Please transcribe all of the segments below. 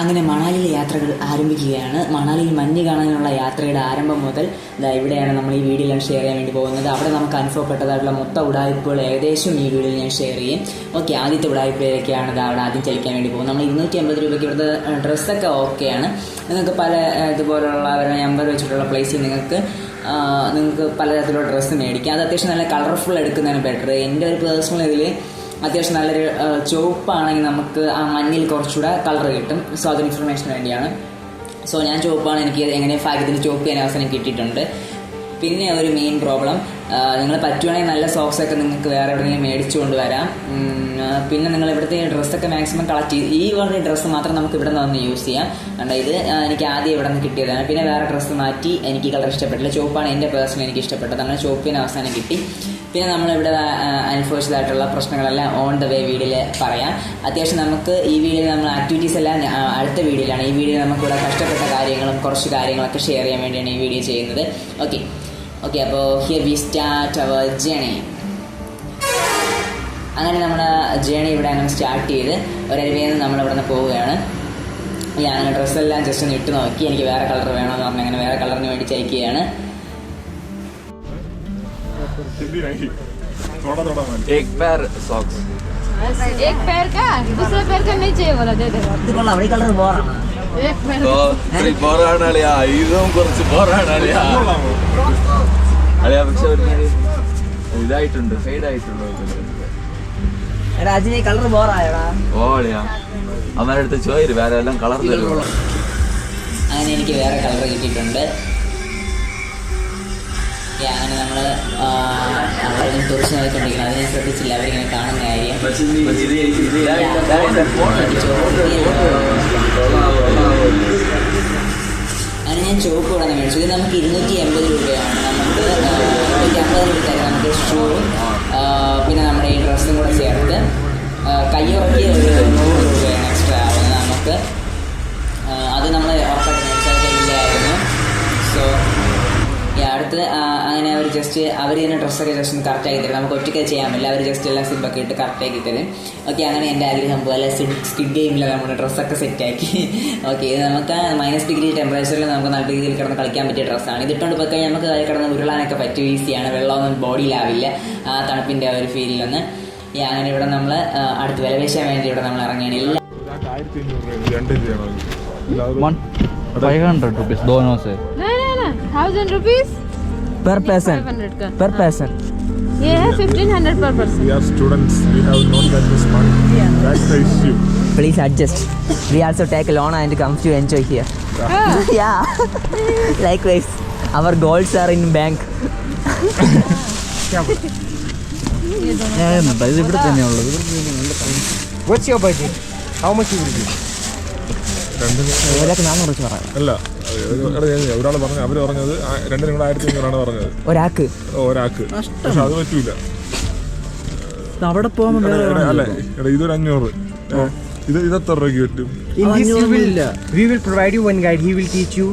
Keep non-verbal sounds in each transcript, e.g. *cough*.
അങ്ങനെ മണാലിയിലെ യാത്രകൾ ആരംഭിക്കുകയാണ്. മണാലിയിൽ മഞ്ഞ് കാണാനുള്ള യാത്രയുടെ ആരംഭം മുതൽ ഇവിടെയാണ് നമ്മൾ ഈ വീഡിയോ ഞാൻ ഷെയർ ചെയ്യാൻ വേണ്ടി പോകുന്നത്. അവിടെ നമുക്ക് അനുഭവപ്പെട്ടതായിട്ടുള്ള മൊത്തം ഉടായ്പകൾ ഏകദേശം ഈ വീഡിയോയിൽ ഞാൻ ഷെയർ ചെയ്യും. ഓക്കെ ആദ്യത്തെ ഉടായ്പയിലേക്കാണ് ദാ അവിടെ ആദ്യം ചലിക്കാൻ വേണ്ടി പോകുന്നത്. നമ്മൾ ഇരുന്നൂറ്റി അമ്പത് രൂപയ്ക്ക് ഇവിടുത്തെ ഡ്രസ്സൊക്കെ ഓക്കെയാണ്. നിങ്ങൾക്ക് പല ഇതുപോലുള്ള അവരുടെ നമ്പർ വെച്ചിട്ടുള്ള പ്ലേസിൽ നിങ്ങൾക്ക് നിങ്ങൾക്ക് പലതരത്തിലുള്ള ഡ്രസ്സ് മേടിക്കാം. അത് അത്യാവശ്യം നല്ല കളർഫുൾ എടുക്കുന്നതാണ് ബെറ്റർ എന്റെ ഒരു പേഴ്സണൽ ഇതിൽ അത്യാവശ്യം നല്ലൊരു ചുവപ്പാണെങ്കിൽ നമുക്ക് ആ മഞ്ഞിൽ കുറച്ചുകൂടെ കളർ കിട്ടും. സോ അതിന് ഇൻഫർമേഷന് വേണ്ടിയാണ്. സോ ഞാൻ ചുവപ്പാണ് എനിക്ക് എങ്ങനെ ഭാഗ്യത്തിന് ചുവപ്പ് ചെയ്യാൻ അവസരം കിട്ടിയിട്ടുണ്ട്. പിന്നെ ഒരു മെയിൻ പ്രോബ്ലം നിങ്ങൾ പറ്റുവാണെങ്കിൽ നല്ല സോക്സ് ഒക്കെ നിങ്ങൾക്ക് വേറെ എവിടെയെങ്കിലും മേടിച്ചു കൊണ്ടുവരാം. പിന്നെ നിങ്ങൾ ഇവിടുത്തെ ഡ്രസ്സൊക്കെ മാക്സിമം കളക്ട് ചെയ്ത് ഈ വേറെ ഡ്രസ്സ് മാത്രം നമുക്ക് ഇവിടെ നിന്ന് വന്ന് യൂസ് ചെയ്യാം. കണ്ട ഇത് എനിക്ക് ആദ്യം ഇവിടെ നിന്ന് കിട്ടിയതാണ്. പിന്നെ വേറെ ഡ്രസ്സ് മാറ്റി എനിക്ക് കളർ ഇഷ്ടപ്പെട്ടില്ല. ചുവപ്പാണ് എന്റെ പേഴ്സണൽ എനിക്ക് ഇഷ്ടപ്പെട്ടത്. അങ്ങനെ ചുവപ്പിന് അവസാനം കിട്ടി. പിന്നെ നമ്മളിവിടെ അനുഭവിച്ചതായിട്ടുള്ള പ്രശ്നങ്ങളെല്ലാം ഓൺ ദ വേ വീഡിയോയിൽ പറയാം. അത്യാവശ്യം നമുക്ക് ഈ വീഡിയോയിൽ നമ്മൾ ആക്ടിവിറ്റീസ് എല്ലാം അടുത്ത വീഡിയോയിലാണ് ഈ വീഡിയോയിൽ നമുക്കിവിടെ കഷ്ടപ്പെട്ട കാര്യങ്ങളും കുറച്ച് കാര്യങ്ങളൊക്കെ ഷെയർ ചെയ്യാൻ വേണ്ടിയാണ് ഈ വീഡിയോ ചെയ്യുന്നത്. ഓക്കെ ഓക്കെ അപ്പോൾ here we start our journey അങ്ങനെ നമ്മുടെ ജേണി ഇവിടെ അങ്ങനെ സ്റ്റാർട്ട് ചെയ്ത് ഒരരുവിയിൽ നിന്ന് നമ്മൾ ഇവിടെ നിന്ന് പോവുകയാണ് ഞാൻ ഡ്രസ്സെല്ലാം ജസ്റ്റ് ഒന്ന് ഇട്ട് നോക്കി എനിക്ക് വേറെ കളർ വേണമെന്ന് പറഞ്ഞ് അങ്ങനെ വേറെ കളറിന് വേണ്ടി ചയക്കുകയാണ് हिंदी नहीं थोड़ा थोड़ा मान एक पैर सॉक्स एक पैर का दूसरे पैर का नहीं चाहिए बोला दे दे ഇത് കൊള്ളാം അവിടെ കളർ ബോറാണ് एक पैर ബോറാണ് അളിയാ ഇതും കുറച്ച് ബോറാണ് അളിയാ പക്ഷെ ഒരു ഇതായിട്ടുണ്ട് ഫെയ്ഡ് ആയിട്ടുണ്ട് രാജിനി കളർ ബോറായടാ ഓളിയാ അടുത്ത് ചോദിച്ചു വേറെ എല്ലാം കളർ അങ്ങനെ എനിക്ക് വേറെ കളർ കിട്ടിയിട്ടുണ്ട് അങ്ങനെ നമ്മൾ അവിടെ തുറച്ചു നോക്കിക്കൊണ്ടിരിക്കുന്നത് അതിനെ ശ്രദ്ധിച്ചില്ല അവരിങ്ങനെ കാണുന്ന കാര്യം അങ്ങനെ ഞാൻ ചുവപ്പ് നിന്ന് മേടിച്ചു ഇത് നമുക്ക് ഇരുന്നൂറ്റി എൺപത് രൂപയാണ് അടുത്ത് അങ്ങനെ അവർ ജസ്റ്റ് അവർ തന്നെ ഡ്രസ്സൊക്കെ ജസ്റ്റ് ഒന്ന് കറക്റ്റാക്കി തരും. നമുക്ക് ഒറ്റയ്ക്ക് ചെയ്യാൻ പറ്റില്ല. അവർ ജസ്റ്റ് എല്ലാ സിബൊക്കെ ഇട്ട് കറക്റ്റാക്കി തരും. ഓക്കെ അങ്ങനെ എന്റെ ആഗ്രഹം പോലെ സ്കിഡ് ഗെയിമിൽ നമ്മുടെ ഡ്രസ്സൊക്കെ സെറ്റാക്കി ഓക്കെ ഇത് നമുക്ക് മൈനസ് ഡിഗ്രി ടെമ്പറേച്ചറിൽ നമുക്ക് നല്ല രീതിയിൽ കിടന്ന് കളിക്കാൻ പറ്റിയ ഡ്രസ്സാണ് ഇതിട്ടുകൊണ്ട് പോയി കഴിഞ്ഞാൽ നമുക്ക് കിടന്ന് ഉരുളാനൊക്കെ പറ്റും ഈസിയാണ് വെള്ളമൊന്നും ബോഡിയിലാവില്ല ആ തണുപ്പിന്റെ ആ ഒരു ഫീലിലൊന്ന് അങ്ങനെ ഇവിടെ നമ്മൾ അടുത്ത് വിലപേശാൻ വേണ്ടി ഇവിടെ നമ്മൾ ഇറങ്ങണില്ല five hundred rupees donos hai no no 1000 per person. Ka. Per person. ये है 1500 per person. We are students. We have not that much money. Yeah. That's the issue. Please adjust. We also take loan and come to enjoy here. Yeah. yeah. Likewise, our goals are in bank. What's your budget? How much you will give? അല്ല ഒരാൾ പറഞ്ഞു അവര് പറഞ്ഞത് ആ- രണ്ടിനും കൂടെ ആയിരത്തി അഞ്ഞൂറാണ് പറഞ്ഞത് ഒരാൾക്ക് ഒരാൾക്ക് പക്ഷെ അത് പറ്റൂല അവിടെ പോകുമ്പോൾ എടാ, എടാ, അല്ല എടാ ഇതൊരു അഞ്ഞൂറ് ഏ, ഇത് ഇത് എത്ര രൂപയ്ക്ക് പറ്റും In this you will we will provide you one guide. He will teach you.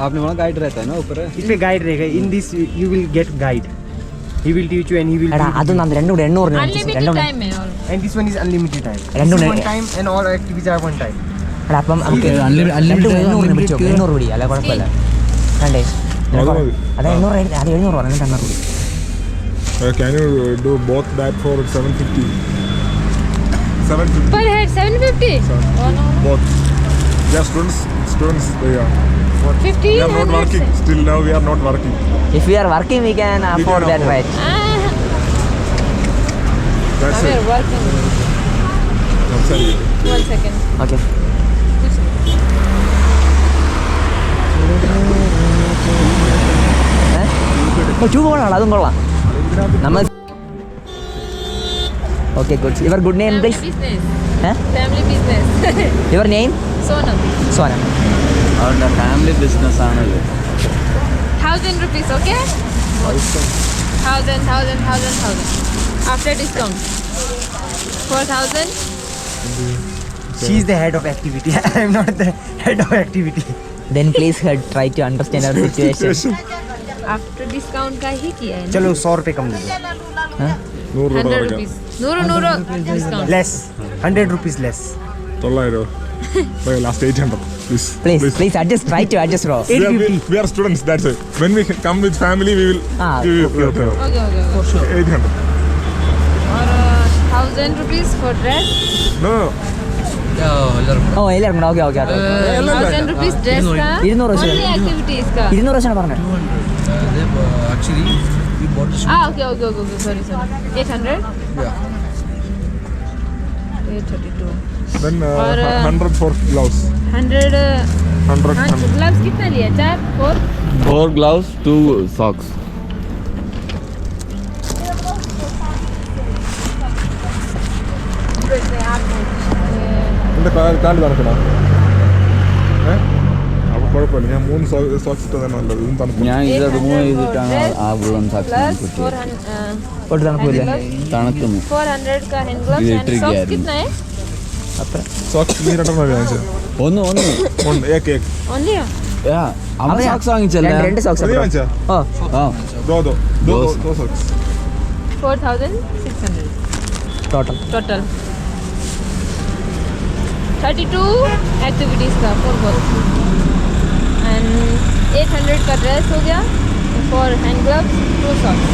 आपने वहाँ गाइड रहता है ना ऊपर इसमें guide रहेगा. In this you you will get guide. He will teach you and he will. എടാ teach you. അതൊന്നും രണ്ടും കൂടെ എണ്ണൂറ് अनलिमिटेड രണ്ടും കൂടെ टाइम है और And this one is unlimited time. രണ്ടും This is കൂടെ- one time and all activities are one time. അല്ല അപ്പം നമുക്ക് എണ്ണൂറ് പിടിച്ചോ എണ്ണൂറ് പിടി അല്ല കുഴപ്പമില്ല വേണ്ടേ അത് എണ്ണൂറ് അത് എഴുന്നൂറ് പറഞ്ഞു എണ്ണൂറ് പിടി Uh, can you do both that for 750? 750. Per head, 750? 750. Oh, no. Both. Yeah, students, students, they are. What? 15, we are not working. Still now we are not working. If we are working, we can we afford can that, afford. right? Ah. That's now it. We are working. I'm sorry. One second. Okay. Okay, good. Your good name, please? Family business. *laughs* Your name? Sonam. Sonam. Our family business. Thousand rupees, okay? Thousand, thousand, thousand, thousand. After discount. Four thousand? She is the head of activity. *laughs* I'm not the head of activity. *laughs* Then please try to understand our situation. After discount का ही किया है चलो सौ रुपये कम दे दो. നൂറ് രൂപ हंड्रेड കുറയ്ക്കാം rupees neuro neuro discount Less. Hundred rupees less. തൊള്ളായിരം Like last 800. Please. Please, please adjust, try to adjust, bro. We are, we, we are students, that's it. When we come with family, we will. Ah, we will Okay, okay, okay. For sure. 800. Or uh, thousand rupees for dress. No, no, ഓ എല്ലാവർക്കും കൂടെ okay okay okay Thousand rupees dress ka. ഇരുന്നൂറ് വെച്ച് Only activities ka. ഇരുന്നൂറ് വെച്ചാണ് പറഞ്ഞത് actually, we bought this. Ah, okay, okay, okay, okay. Sorry, sorry. Eight hundred. Yeah. Eight thirty-two. then uh, Or, uh, 100 for gloves. Hundred. Uh, 100. हाँ 100. gloves कितना लिया चार four four gloves two socks കാൽ തണുക്കണോ? ഞാൻ ഇത് റിമൂവ് ചെയ്തിട്ടാണ് ആ വെള്ളം തണുപ്പില്ല തണുക്കുന്നു. ഒന്ന് ഒന്ന്. ഒന്ന് സോക്സ് വാങ്ങിച്ചല്ലേ? രണ്ട് socks 4600 total total 32 activities for both and 800 का dress हो गया for hand gloves two socks.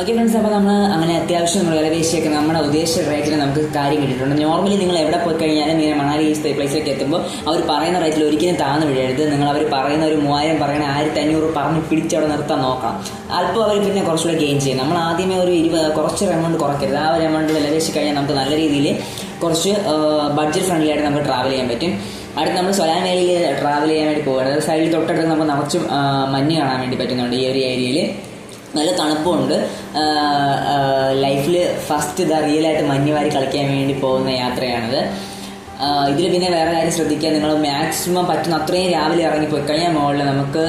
Okay friends അപ്പോൾ നമ്മൾ അങ്ങനെ അത്യാവശ്യം വിലപേശിയൊക്കെ നമ്മുടെ ഉദ്ദേശിച്ച റേറ്റിൽ നമുക്ക് കാര്യം കിട്ടിയിട്ടുണ്ട്. നോർമലി നിങ്ങൾ എവിടെ പോയി കഴിഞ്ഞാലും ഇങ്ങനെ മണാലി പ്ലേസിലേക്ക് എത്തുമ്പോൾ അവർ പറയുന്ന റേറ്റിൽ ഒരിക്കലും താഴ്ന്നു വീഴരുത്. നിങ്ങൾ അവർ പറയുന്ന ഒരു മൂവായിരം പറയണ ആയിരത്തി അഞ്ഞൂറ് പറഞ്ഞ് പിടിച്ചവിടെ നിർത്താൻ നോക്കാം. അല്പം അവർ പിന്നെ കുറച്ചുകൂടെ ഗെയിൻ ചെയ്യും. നമ്മൾ ആദ്യമേ ഒരു ഇരുപത് കുറച്ചൊരു എമൗണ്ട് കുറയ്ക്കരുത്. ആ ഒരു എമൗണ്ട് വിലപേശി കഴിഞ്ഞാൽ നമുക്ക് നല്ല രീതിയിൽ കുറച്ച് ബഡ്ജറ്റ് ഫ്രണ്ട്ലി ആയിട്ട് നമുക്ക് ട്രാവൽ ചെയ്യാൻ പറ്റും. അടുത്ത് നമ്മൾ സൊലാൻ ട്രാവൽ ചെയ്യാൻ വേണ്ടി പോകുന്നത് സൈഡിൽ തൊട്ടടുത്ത് നമുക്ക് നിറച്ചും മഞ്ഞ് കാണാൻ വേണ്ടി പറ്റുന്നുണ്ട് ഈ ഒരു ഏരിയയിൽ നല്ല തണുപ്പുണ്ട്. ലൈഫിൽ ഫസ്റ്റ് ഇതാ റിയലായിട്ട് മഞ്ഞ് വാരി കളിക്കാൻ വേണ്ടി പോകുന്ന യാത്രയാണിത്. ഇതിൽ പിന്നെ വേറെ കാര്യം ശ്രദ്ധിക്കുക നിങ്ങൾ മാക്സിമം പറ്റുന്ന അത്രയും രാവിലെ ഇറങ്ങി പോയി കഴിഞ്ഞാൽ മുകളിൽ നമുക്ക്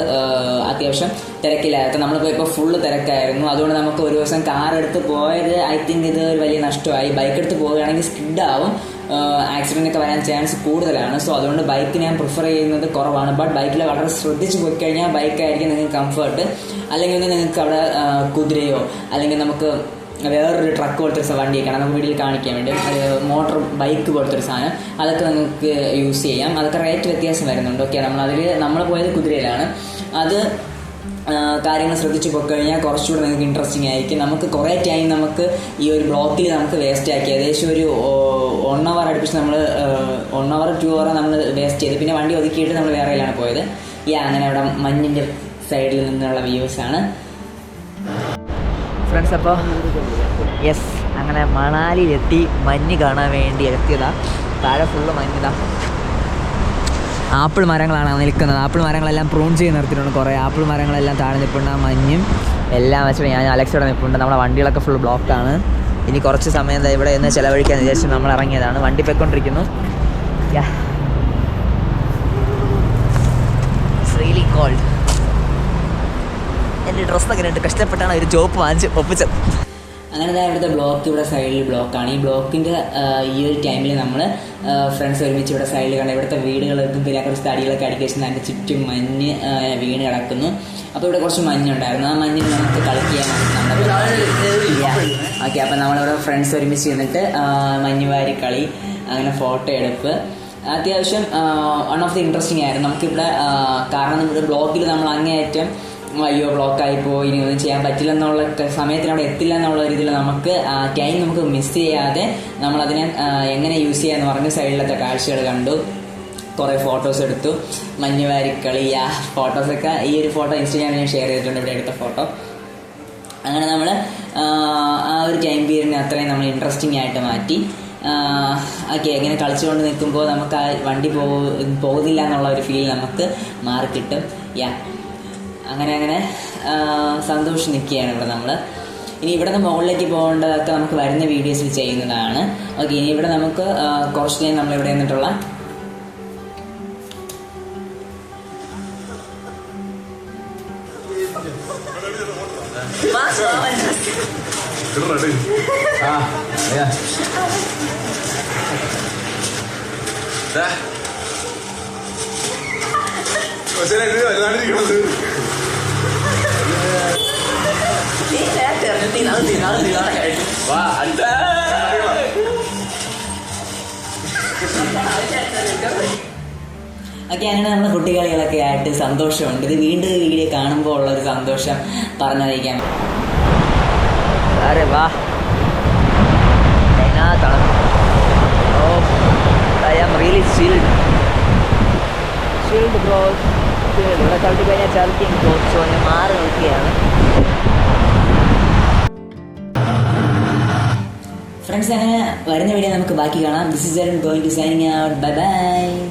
അത്യാവശ്യം തിരക്കില്ലായിരുന്നു നമ്മളിപ്പോൾ പോയപ്പോൾ ഫുള്ള് തിരക്കായിരുന്നു. അതുകൊണ്ട് നമുക്ക് ഒരു ദിവസം കാർ എടുത്ത് പോയത് ഐ തിങ്ക് ഇത് ഒരു വലിയ നഷ്ടമായി. ബൈക്ക് എടുത്ത് പോവുകയാണെങ്കിൽ സ്കിഡ് ആവും. ആക്സിഡന്റ് ഒക്കെ വരാൻ ചാൻസ് കൂടുതലാണ്. സോ അതുകൊണ്ട് ബൈക്ക് ഞാൻ പ്രിഫർ ചെയ്യുന്നത് കുറവാണ്. ബട്ട് ബൈക്കിൽ വളരെ ശ്രദ്ധിച്ച് പോയി കഴിഞ്ഞാൽ ബൈക്കായിരിക്കും നിങ്ങൾക്ക് കംഫർട്ട് അല്ലെങ്കിൽ നിങ്ങൾക്ക് അവിടെ കുതിരയോ അല്ലെങ്കിൽ നമുക്ക് വേറൊരു ട്രക്ക് പോലത്തെ ഒരു വണ്ടിയൊക്കെയാണ് നമുക്ക് വീട്ടിൽ കാണിക്കാൻ വേണ്ടി. അത് മോട്ടോർ ബൈക്ക് പോലത്തെ ഒരു സാധനം. അതൊക്കെ നിങ്ങൾക്ക് യൂസ് ചെയ്യാം. അതൊക്കെ റേറ്റ് വ്യത്യാസം വരുന്നുണ്ട്. ഓക്കെ നമ്മൾ അതിൽ നമ്മൾ പോയത് കുതിരയിലാണ്. അത് കാര്യങ്ങൾ ശ്രദ്ധിച്ചു പോയി കഴിഞ്ഞാൽ കുറച്ചുകൂടെ നിങ്ങൾക്ക് ഇൻട്രസ്റ്റിംഗ് ആയിരിക്കും. നമുക്ക് കുറേ ടൈം നമുക്ക് ഈ ഒരു ബ്ലോക്കിൽ നമുക്ക് വേസ്റ്റ് ആക്കി. ഏകദേശം ഒരു വൺ അവർ അടുപ്പിച്ച് നമ്മൾ വൺ അവർ ടു അവർ നമ്മൾ വേസ്റ്റ് ചെയ്ത്. പിന്നെ വണ്ടി ഒതുക്കിയിട്ട് നമ്മൾ വേറെയിലാണ് പോയത്. ഈ അങ്ങനെ അവിടെ മഞ്ഞിന്റെ സൈഡിൽ നിന്നുള്ള വ്യൂസ് ആണ്. ഫ്രണ്ട്സ് അപ്പോൾ യെസ് അങ്ങനെ മണാലിയിലെത്തി മഞ്ഞ് കാണാൻ വേണ്ടി എത്തിയതാ. താഴെ ഫുള്ള് മഞ്ഞിതാ ആപ്പിൾ മരങ്ങളാണ് നിൽക്കുന്നത്. ആപ്പിൾ മരങ്ങളെല്ലാം പ്രൂൺ ചെയ്ത് നിർത്തിയിട്ടുണ്ട് കുറേ. ആപ്പിൾ മരങ്ങളെല്ലാം താഴെ നിൽപ്പുണ്ട് ആ മഞ്ഞും എല്ലാം വെച്ചിട്ട് ഞാൻ അലക്സോടെ നിൽപ്പുണ്ട് നമ്മുടെ വണ്ടികളൊക്കെ ഫുൾ ബ്ലോക്കാണ് ഇനി കുറച്ച് സമയം എന്താ ഇവിടെ നിന്ന് ചിലവഴിക്കാൻ വിചാരിച്ച് നമ്മൾ ഇറങ്ങിയതാണ്. വണ്ടി പൊയ്ക്കൊണ്ടിരിക്കുന്നു. റിയലി കോൾഡ് എന്റെ ഡ്രസ്സൊക്കെ ഇട്ട് കഷ്ടപ്പെട്ടാണ് ഒരു ജോബ് വാങ്ങിച്ച് ഒപ്പിച്ചത്. അങ്ങനെ തന്നെ ഇവിടുത്തെ ബ്ലോക്ക് ഇവിടെ സൈഡിൽ ബ്ലോക്കാണ് ഈ ബ്ലോക്കിന്റെ ഈ ഒരു ടൈമിൽ നമ്മൾ ഫ്രണ്ട്സ് ഒരുമിച്ച് ഇവിടെ സൈഡിൽ കണ്ട ഇവിടുത്തെ വീടുകളൊക്കെ പിന്നെ കുറച്ച് തടികളൊക്കെ അടിക്കേഷൻ അതിന്റെ ചുറ്റും മഞ്ഞ് വീണ് കിടക്കുന്നു. അപ്പോൾ ഇവിടെ കുറച്ച് മഞ്ഞുണ്ടായിരുന്നു ആ മഞ്ഞിൽ നമുക്ക് കളിക്കാൻ നമ്മുടെ ഓക്കെ അപ്പോൾ നമ്മളിവിടെ ഫ്രണ്ട്സ് ഒരുമിച്ച് നിന്നിട്ട് ആ, മഞ്ഞ് വാരി കളി അങ്ങനെ ഫോട്ടോ എടുപ്പ്. അത്യാവശ്യം വൺ ഓഫ് ദി ഇൻട്രസ്റ്റിംഗ് ആയിരുന്നു. നമുക്കിവിടെ കാരണം ഇവിടെ ബ്ലോക്കിൽ നമ്മൾ അങ്ങേയറ്റം അയ്യോ ബ്ലോക്കായി പോയി ഇനി ഒന്നും ചെയ്യാൻ പറ്റില്ല എന്നുള്ള സമയത്തിന് അവിടെ എത്തില്ല എന്നുള്ള രീതിയിൽ നമുക്ക് ടൈം നമുക്ക് മിസ് ചെയ്യാതെ നമ്മൾ അതിനെ എങ്ങനെ യൂസ് ചെയ്യാന്ന് പറഞ്ഞ് സൈഡിലത്തെ കാഴ്ചകൾ കണ്ടു. കുറേ ഫോട്ടോസ് എടുത്തു. മഞ്ഞുവാരിക്കളി ആ ഫോട്ടോസൊക്കെ ഈ ഒരു ഫോട്ടോ ഇൻസ്റ്റഗ്രാമിൽ ഞാൻ ഷെയർ ചെയ്തിട്ടുണ്ട് ഇവിടെ എടുത്ത ഫോട്ടോ അങ്ങനെ നമ്മൾ ആ ഒരു ടൈം പീരീഡിനെ അത്രയും നമ്മൾ ഇൻട്രസ്റ്റിംഗ് ആയിട്ട് മാറ്റി. ഓക്കെ ഇങ്ങനെ കളിച്ചുകൊണ്ട് നിൽക്കുമ്പോൾ നമുക്ക് ആ വണ്ടി പോകുന്നില്ല എന്നുള്ള ഒരു ഫീൽ നമുക്ക് മാറി കിട്ടും യാ അങ്ങനെ അങ്ങനെ ആ, സന്തോഷം നിൽക്കുകയാണ് ഇവിടെ നമ്മൾ ഇനി ഇവിടെ നിന്ന് മുകളിലേക്ക് പോകേണ്ടതൊക്കെ നമുക്ക് വരുന്ന വീഡിയോസിൽ ചെയ്യുന്നതാണ്. ഓക്കെ ഇനി ഇവിടെ നമുക്ക് ആ, കുറച്ച് നേരം നമ്മൾ ഇവിടെ നിന്നിട്ടുള്ള പക്ഷേ ഇത് വലുതാണ്ടിരിക്കണത് വാ anda ഒക്കെ അങ്ങനെ നമ്മൾ കുട്ടികളികളൊക്കെ ആയിട്ട് സന്തോഷമുണ്ട്. ഇത് വീണ്ടും വീഡിയോ കാണുമ്പോൾ ഉള്ള ഒരു സന്തോഷം പറഞ്ഞറിയിക്കാം ചിൽഡ് ബ്രോ ഇവിടെ ചവിട്ടി കഴിഞ്ഞാൽ ചവിട്ടിയും സോ ഞാൻ മാറി ഫ്രണ്ട്സ് അങ്ങനെ വരുന്ന വീഡിയോ നമുക്ക് ബാക്കി കാണാം. This is going to signing out bye bye